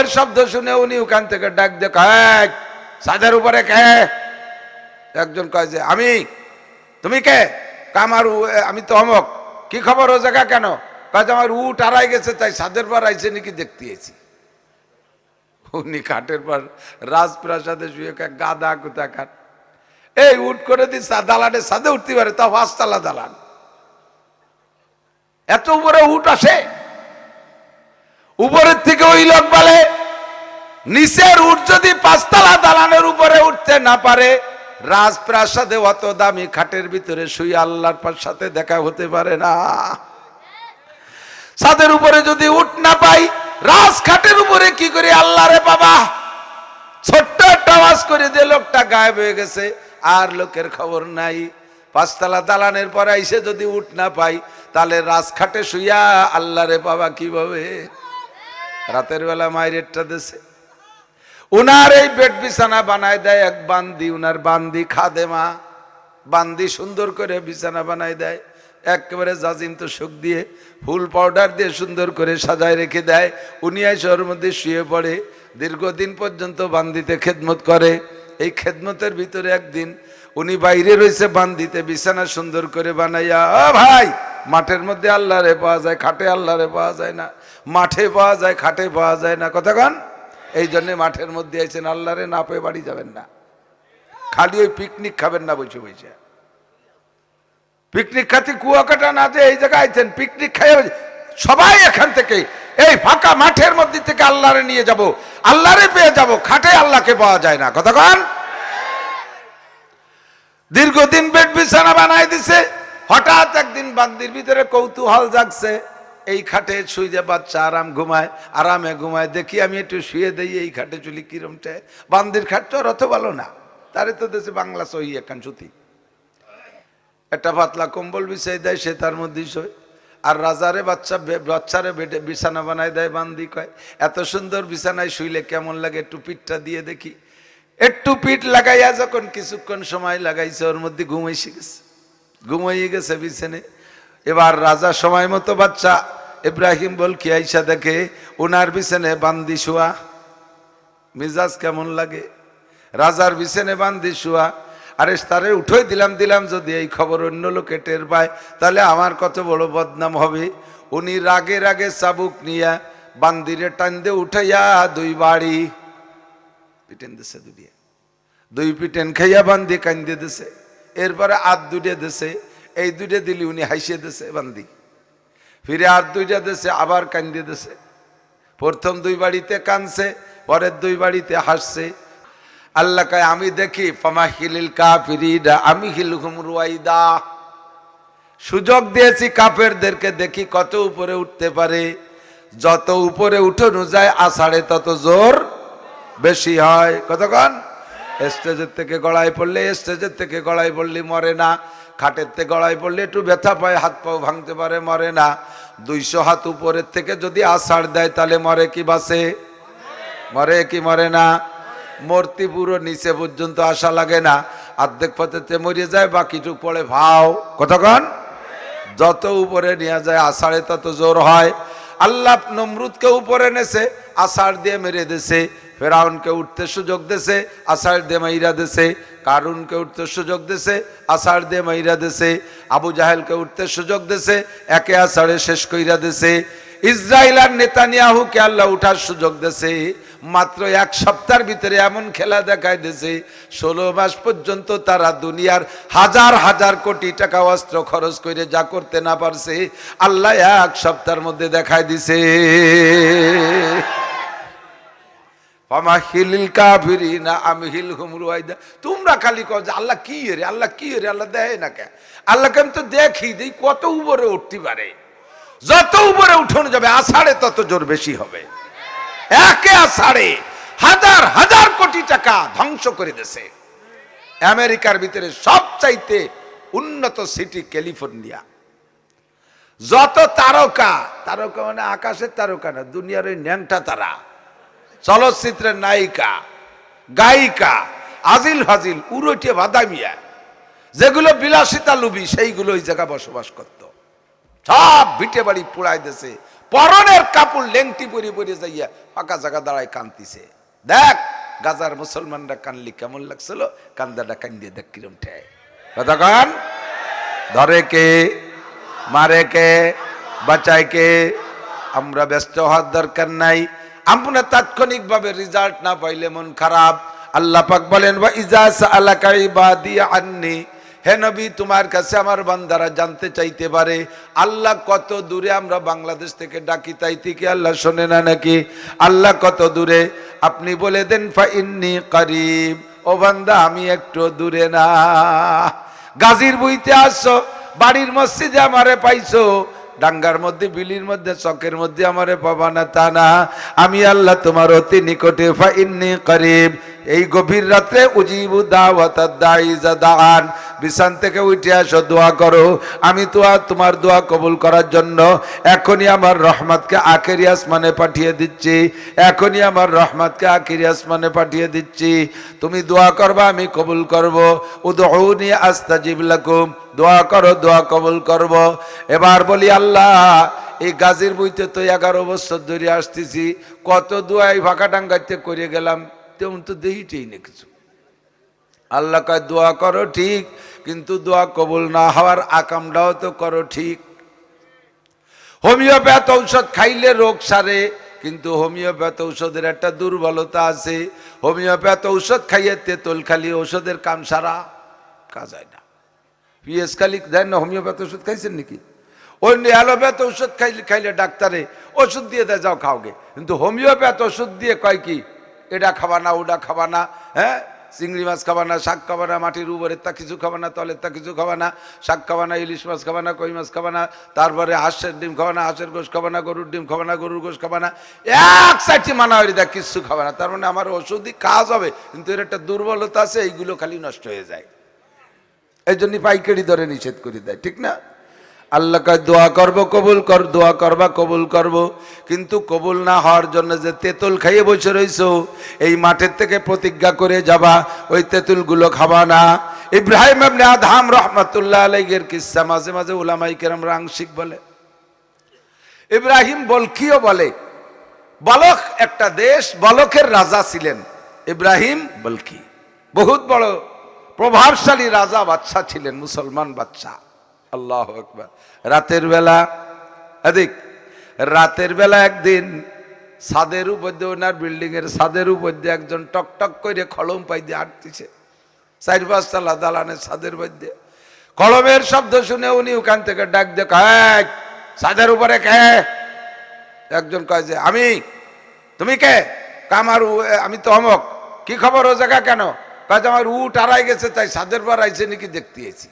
ঢোলের শব্দ শুনে উনি ওখান থেকে ডাক দেখ সাদের উপরে কে? একজন কয় যে আমি তুমি কে? কামার আমি তো অমক। কি খবর ও জায়গা কেন? কাজ আমার উট আড়াই গেছে তাই সাদের পর আইছে নাকি দেখতে এসেছি উনি কাঠের পর রাজপ্রাসাদে শুয়ে কয়, গাদা কোথা কাঠ এই উঠ করে দিস দালানে সাদে উঠতে পারে তা পাঁচতলা দালান। এত উপরে উঠ আসে। উপরের থেকে ওই লোক বলে, নিচের উঠ যদি পাঁচতলা দালানের উপরে উঠতে না পারে, রাজপ্রাসাদে অত দামি খাটের ভিতরে শুয়ে আল্লাহর সাথে দেখা হতে পারে না। ছাদের উপরে যদি উঠ না পাই রাজ খাটের উপরে কি করে আল্লাহ রে বাবা? ছোট্ট একটা আওয়াজ করে দিয়ে লোকটা গায়েব হয়ে গেছে, আর লোকের খবর নাই। পাঁচতলা দালানের পরে এসে যদি উঠ না পাই, তাহলে রাজখাটে শুইয়া আল্লাহ রে বাবা কীভাবে? রাতের বেলা মায়েরটা দেশে উনার এই বেড বিছানা বানায় দেয়, এক বান্দি, উনার বান্দি খাদেমা বান্দি সুন্দর করে বিছানা বানায় দেয়, একেবারে জাজিম তো সুখ দিয়ে ফুল পাউডার দিয়ে সুন্দর করে সাজায় রেখে দেয়। উনি ওর মধ্যে শুয়ে পড়ে, দীর্ঘদিন পর্যন্ত বান্দিতে খেদমত করে। এই খেদমতের ভিতরে একদিন উনি বাইরে রয়েছে বান্দিতে বিছানা সুন্দর করে বানাইয়া ভাই, মাঠের মধ্যে আল্লাহরে পাওয়া যায়, খাটে আল্লাহরে পাওয়া যায় না। মাঠে পাওয়া যায়, খাটে পাওয়া যায় না। কতক্ষণ এই জন্যে মাঠের মধ্যে আইছেন আল্লাহরে না পেয়ে বাড়ি যাবেন না। খালি ওই পিকনিক খাবেন না বসে বসে। পিকনিক খাতে কুয়াকাটা না যে এই জায়গায় আইছেন পিকনিক খাই সবাই এখান থেকে, এই ফাঁকা মাঠের মধ্যে থেকে আল্লাহরে নিয়ে যাব। আল্লাহরে পেয়ে যাব, খাটে আল্লাহকে পাওয়া যায় না। কতক্ষণ দীর্ঘদিন বেড বিছানা বানাই দিছে। হঠাৎ একদিন বান্দির ভিতরে কৌতূহল জাগছে। এই খাটে শুয়ে বাচ্চা আরাম ঘুমায়, আরামে ঘুমায়, দেখি আমি একটু শুয়ে দেই এই খাটে চুলি কিরমটে। বান্দির খাট তো আর অত ভালো না তারে তো দেশে বাংলা সহি একান সুতি। একটা পাতলা কম্বল বিছাই দেয়, সে তার মধ্যেই সই আর রাজারে বাচ্চা বাচ্চারে বেডে বিছানা বানায় দেয়, বান্দি কয়, এত সুন্দর বিছানায় শুইলে কেমন লাগে, একটু পিঠটা দিয়ে দেখি। একটু পিঠ লাগাইয়া যখন কিছুক্ষণ সময় লাগাইছে, ওর মধ্যে ঘুমাইছে গেছে। ঘুমাইয়ে গেছে বিছানে এবার রাজা সময় মতো বাচ্চা ইব্রাহিম বল কি আইসা দেখে ওনার বিছানে বান্দি শোয়া। মিজাজ কেমন লাগে? রাজার বিছানে বান্দি শোয়া। আরে তারে উঠোই দিলাম দিলাম যদি এই খবর অন্য লোকে টের পায়, তাহলে আমার কত বড় বদনাম হবে। উনি রাগে রাগে চাবুক নিয়া বান্দিরে টান দিয়ে উঠাইয়া দুই বাড়ি পিটেন দিছে দুই পিটেন খাইয়া বান্দি কান্দে দিছে। এরপরে আর দুটে দিছে। এই দুইটা দিলি উনি হাসিয়ে দিছে, বান্দি। ফিরে আর দুইটা দেশে আবার কান্দে দিছে। প্রথম দুই বাড়িতে কানছে পরের দুই বাড়িতে হাসছে। আল্লাহ কয়, আমি দেখি, ফামা হিলিল কাফিরিদা আমি হিলহুম রুয়াইদা। সুযোগ দিয়েছি কাফেরদেরকে দেখি কত উপরে উঠতে পারে। যত উপরে উঠানো যায়, আষাঢ়ে তত জোর বেশি হয়। কতক্ষণ? স্টেজের থেকে গড়াই পড়লে, স্টেজের থেকে গড়াই পড়লে মরে না। খাটের থেকে গড়াই পড়লে একটু ব্যথা পায়, হাত পাও ভাঙতে পারে, মরে না। দুইশো হাত উপরের থেকে যদি আষাঢ় দেয়, তাহলে মরে কি বাসে? মরে কি মরে না? মূর্তি পুরো নিচে পর্যন্ত আসা লাগে না। অর্ধেক পথেতে মরে যায়, বাকিটুক পড়ে ভাও। কতক্ষণ যত উপরে নিয়ে যায়, আষাঢ়ে তত জোর হয়। আল্লাহ নমরুদকে উপরে নেছে, আষাঢ় দিয়ে মেরে দেছে। ফেরাউনকে উঠতে সুযোগ দেছে, আষাঢ় দিয়ে মাইরা দেছে। কারুনকে উঠতে সুযোগ দেছে, আষাঢ় দিয়ে মাইরা দেছে, আবু জাহেলকে উঠতে সুযোগ দেছে, একে আষাঢ়ে শেষ কইরা দেছে। ইসরায়েল আর নেতানিয়াহুকে আল্লাহ উঠার সুযোগ দেছে, মাত্র এক সপ্তাহের ভিতরে এমন খেলা দেখায় দিয়েছে ষোলো মাস পর্যন্ত তারা দুনিয়ার হাজার হাজার কোটি টাকা অস্ত্র খরচ করে যা করতে না পারছে, আল্লাহ এক সপ্তাহের মধ্যে দেখায় দিছে। পামা হিলিল কাফিরিনা, আমি হিল হুমরুয়াইদা তোমরা খালি কও যে আল্লাহ কি রে, আল্লাহ কি রে, আল্লাহ দেয় না কে? আল্লাহকে আমি তো দেখি দেই, কত উপরে উঠতে পারে। যত উপরে উঠানো যাবে, আষাঢ়ে তত জোর বেশি হবে। একে আষাঢ়ে হাজার হাজার কোটি টাকা ধ্বংস করে দিছে। আমেরিকার ভিতরে সবচাইতে উন্নত সিটি ক্যালিফোর্নিয়া। যত তারকা তারকা মানে আকাশের তারকা না, দুনিয়ার ওই ন্যাংটা তারা। চলচ্চিত্রের নায়িকা, গায়িকা, আজিল হাজিল উরোটে বাদামিয়া যেগুলো বিলাসিতা লুবি, সেইগুলো ওই জায়গা বসবাস করত। সব ভিটে বাড়ি পোড়াই দেশে পরনের কাপড় লেংটি পরে পরে যাইয়া ফাঁকা জায়গা দাঁড়ায় কান্তিছে দেখ, গাজার মুসলমানরা কানলি কেমন লাগছিল? কান্দাটা কান্দিয়ে দেখ কিরম ঠেয়। ধরে কে? মারে কে? বাঁচায় কে? আমরা ব্যস্ত হওয়ার দরকার নাই। আমরা তাৎক্ষণিক ভাবে রেজাল্ট না পাইলে মন খারাপ। আল্লাহ পাক বলেন বা ইজাস আলাকাই বা দিয়ে আননি। হে নবী, তোমার কাছে আমার বান্দারা জানতে চাইতে পারে, আল্লাহ কত দূরে আমরা বাংলাদেশ থেকে ডাকি তাইতে কি আল্লাহ শোনে না নাকি? আল্লাহ কত দূরে? আপনি বলে দেন, ফা ইন্নি করিব। ও বান্দা, আমি একটু দূরে না। গাজীর বইতে আসছো, বাড়ির মসজিদে আমারে পাইছো ডাঙ্গার মধ্যে, বিলির মধ্যে, চকের মধ্যে আমারে পাবা না তা না। আমি আল্লাহ তোমার অতি নিকটে ফা ইন্নি করিব। এই গভীর রাত্রে উজিবু দাওয়াত দাইজা দান বিছান থেকে উঠে আসো দোয়া করো। আমি তো আর তোমার দোয়া কবুল করার জন্য এখনই আমার রহমতকে আখেরি আসমানে পাঠিয়ে দিচ্ছি। এখনই আমার রহমতকে আখেরি আসমানে পাঠিয়ে দিচ্ছি। তুমি দোয়া করবা, আমি কবুল করব। উদউনি আস্তাজিব লাকুম। দোয়া করো, দোয়া কবুল করব। এবার বলি, আল্লাহ, এই গাজীর বইতে তো এগারো বছর ধরে আসতেছি, কত দোয়া এই ফাঁকা করে গেলাম, তেমন তো দেহিটেই না কিছু। আল্লাহ কয়, দোয়া করো, ঠিক। কিন্তু দোয়া কবুল না হওয়ার আকামটাও তো করো ঠিক। হোমিওপ্যাথ ঔষধ খাইলে রোগ সারে, কিন্তু হোমিওপ্যাথ ঔষধের একটা দুর্বলতা আছে। হোমিওপ্যাথ ঔষধ খাইয়ে তেঁতুল খালি ঔষধের কাম সারা কাজ হয় না। পিএস খালি দেন না, হোমিওপ্যাথ ওষুধ খাইছেন নাকি? ওই অ্যালোপ্যাথ ওষুধ খাইলে খাইলে ডাক্তারে ওষুধ দিয়ে দেয়, যাও খাওগে। কিন্তু হোমিওপ্যাথ ওষুধ দিয়ে কয় কি, এটা খাবা না, ওটা খাবা না হ্যাঁ? চিংড়ি মাছ খাবা না শাক খাবা না মাটির উপরের তা কিছু খাবা না তলের তা কিছু খাবা না শাক খাবা না ইলিশ মাছ খাবা না কই মাছ খাবা না তারপরে হাঁসের ডিম খাবা না হাঁসের গোশ খাবা না গরুর ডিম খাবা না গরুর গোশ খাবা না এক সাইডটি মানা হয়ে দেখ কিচ্ছু খাবা না তার মানে আমার ওষুধই কাজ হবে কিন্তু এর একটা দুর্বলতা আছে এইগুলো খালি নষ্ট হয়ে যায় এই জন্য পাইকারি ধরে নিষেধ করে দেয় ঠিক না আল্লাহ কয়, দোয়া করব, কবুল কর, দোয়া করবা, কবুল করব। কিন্তু কবুল না হওয়ার জন্য যে তেঁতুল খাইয়ে বসে রইছো, এই মাঠের থেকে প্রতিজ্ঞা করে যাবা, ওই তেঁতুলগুলো খাবা না। ইব্রাহিম আপনি আধাম রহমতুল্লাহ আলাইগের কিসা মাঝে মাঝে উলামাই কেরাম আংশিক বলে। ইব্রাহিম বলকিও বলে, বলক একটা দেশ, বলকের রাজা ছিলেন। ইব্রাহিম বলকি, বহুত বড় প্রভাবশালী রাজা বাচ্চা ছিলেন, মুসলমান বাচ্চা আল্লাহ আকবার। রাতের বেলা, এদিক, রাতের বেলা একদিন ছাদের উপর দিয়ে ওনার বিল্ডিং এর ছাদের উপর দিয়ে একজন টক টক করে খলম পাই দিয়ে আটতেছে চার পাঁচতলা দালানের ছাদের মধ্যে কলমের শব্দ শুনে উনি ওখান থেকে ডাক দিয়ে কয় ছাদের উপরে কে? একজন কয় যে, আমি, তুমি কে? কামার আমি তো অমক। কি খবর ও জায়গা কেন? কাজ আমার উট আড়াই গেছে, তাই ছাদের পর আইছে নাকি দেখতে এসি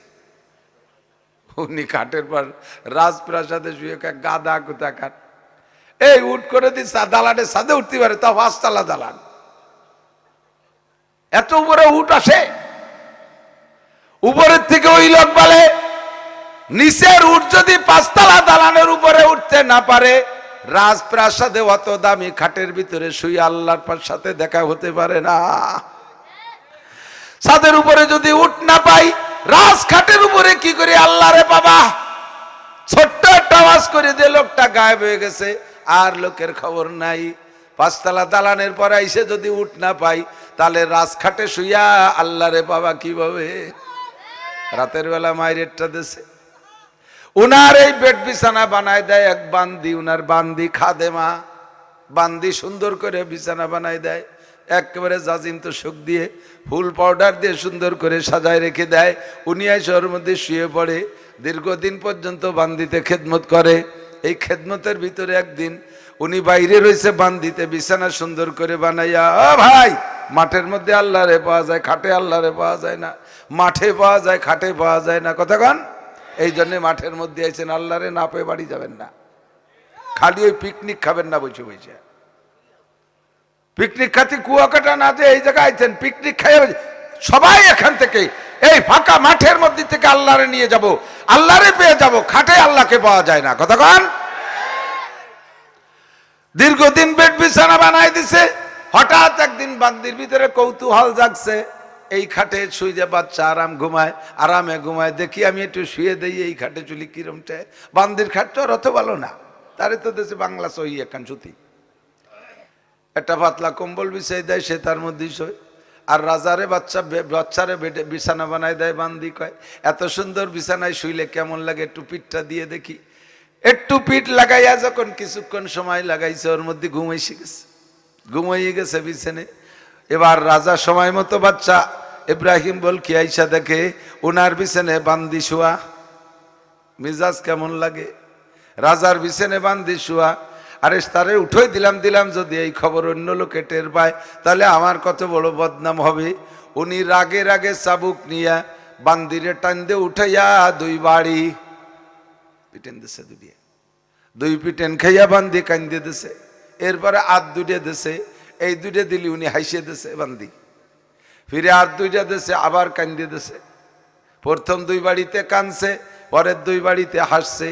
উনি কাঠের পর রাজপ্রাসাদে শুয়ে গাদা কোথাকার? এই উট করে দিস দালানে সাদে উঠতে পারে, তা পাঁচতলা দালান। এত উপরে উঠ আসে। উপরের থেকে ওই লোক বলে, নিচের উট যদি পাঁচতলা দালানের উপরে উঠতে না পারে, রাজপ্রাসাদে অত দামি খাটের ভিতরে শুয়ে আল্লাহর সাথে দেখা হতে পারে না। সাদের উপরে যদি উঠ না পাই রাজখাটের উপরে কি করে? আল্লাহ রে বাবা, ছোট্ট একটা আওয়াজ করে দিয়ে লোকটা গায়েব হয়ে গেছে, আর লোকের খবর নাই। পাঁচতলা দালানের পরে এসে যদি উঠ না পাই, তাহলে রাজঘাটে শুইয়া আল্লাহ রে বাবা কীভাবে? রাতের বেলা মায়েরটা দেশে উনার এই বেড বিছানা বানায় দেয় এক বান্দি, উনার বান্দি খাদেমা। বান্দি সুন্দর করে বিছানা বানায় দেয়। একেবারে জাজিম তো সুখ দিয়ে ফুল পাউডার দিয়ে সুন্দর করে সাজায় রেখে দেয়। উনি ওর মধ্যে শুয়ে পড়ে, দীর্ঘদিন পর্যন্ত বান্দিতে খেদমত করে। এই খেদমতের ভিতরে একদিন উনি বাইরে রয়েছে বান্দিতে বিছানা সুন্দর করে বানাইয়া ভাই, মাঠের মধ্যে আল্লাহরে পাওয়া যায়, খাটে আল্লাহরে পাওয়া যায় না, মাঠে পাওয়া যায়, খাটে পাওয়া যায় না। কথা কতক্ষণ এই জন্য মাঠের মধ্যে আইছেন আল্লাহরে না পেয়ে বাড়ি যাবেন না। খালি ওই পিকনিক খাবেন না বসে বসে। পিকনিক খাতে কুয়াকাটা না যে এই জায়গায় আইছেন, পিকনিক খাইয়ে সবাই এখান থেকে, এই ফাঁকা মাঠের মধ্যে থেকে আল্লাহরে নিয়ে যাব। আল্লাহরে পেয়ে যাব, খাটে আল্লাহকে পাওয়া যায় না। কতক্ষণ দীর্ঘদিন বেড বিছানা বানাই দিছে, হঠাৎ একদিন বান্দির ভিতরে কৌতূহল জাগছে। এই খাটে শুয়ে বাচ্চা আরাম ঘুমায়, আরামে ঘুমায়, দেখি আমি একটু শুয়ে দেই, এই খাটে চুলি কিরমটে? বান্দির খাটটা আর অত ভালো না। তারে তো দেশে বাংলা সহি একান সুতি। একটা পাতলা কম্বল বিছাই দেয়, সে তার মধ্যেই শোয়। আর রাজারে বাচ্চা বাচ্চারে বেটে বিছানা বানায় দেয়, বান্দি কয়, এত সুন্দর বিছানায় শুইলে কেমন লাগে, একটু পিঠটা দিয়ে দেখি। একটু পিঠ লাগাইয়া যখন কিছুক্ষণ সময় লাগাইছে, ওর মধ্যে ঘুমাইছে গেছে। ঘুমাইয়ে গেছে বিছানে এবার রাজা সময় মতো বাচ্চা ইব্রাহিম বল কি আইসা দেখে, উনার বিছানে বান্দি শোয়া। মিজাজ কেমন লাগে? রাজার বিছানে বান্দি শোয়া আরে তারে উঠোই দিলাম দিলাম, যদি এই খবর অন্য লোকে টের পায়, তাহলে আমার কত বড় বদনাম হবে। উনি রাগে রাগে চাবুক নিয়া বান্দিরে টান দিয়ে উঠাইয়া দুই বাড়ি পিটেন দিছে দুটিয়ে দুই পিটেন খাইয়া বান্দি কান্দে দিছে, এরপরে আর দুটে দিছে, এই দুটে দিলি উনি হাসিয়ে দিছে বান্দি। ফিরে আর দুইটা দেশে আবার কান্দে দিছে। প্রথম দুই বাড়িতে কানছে, পরের দুই বাড়িতে হাসছে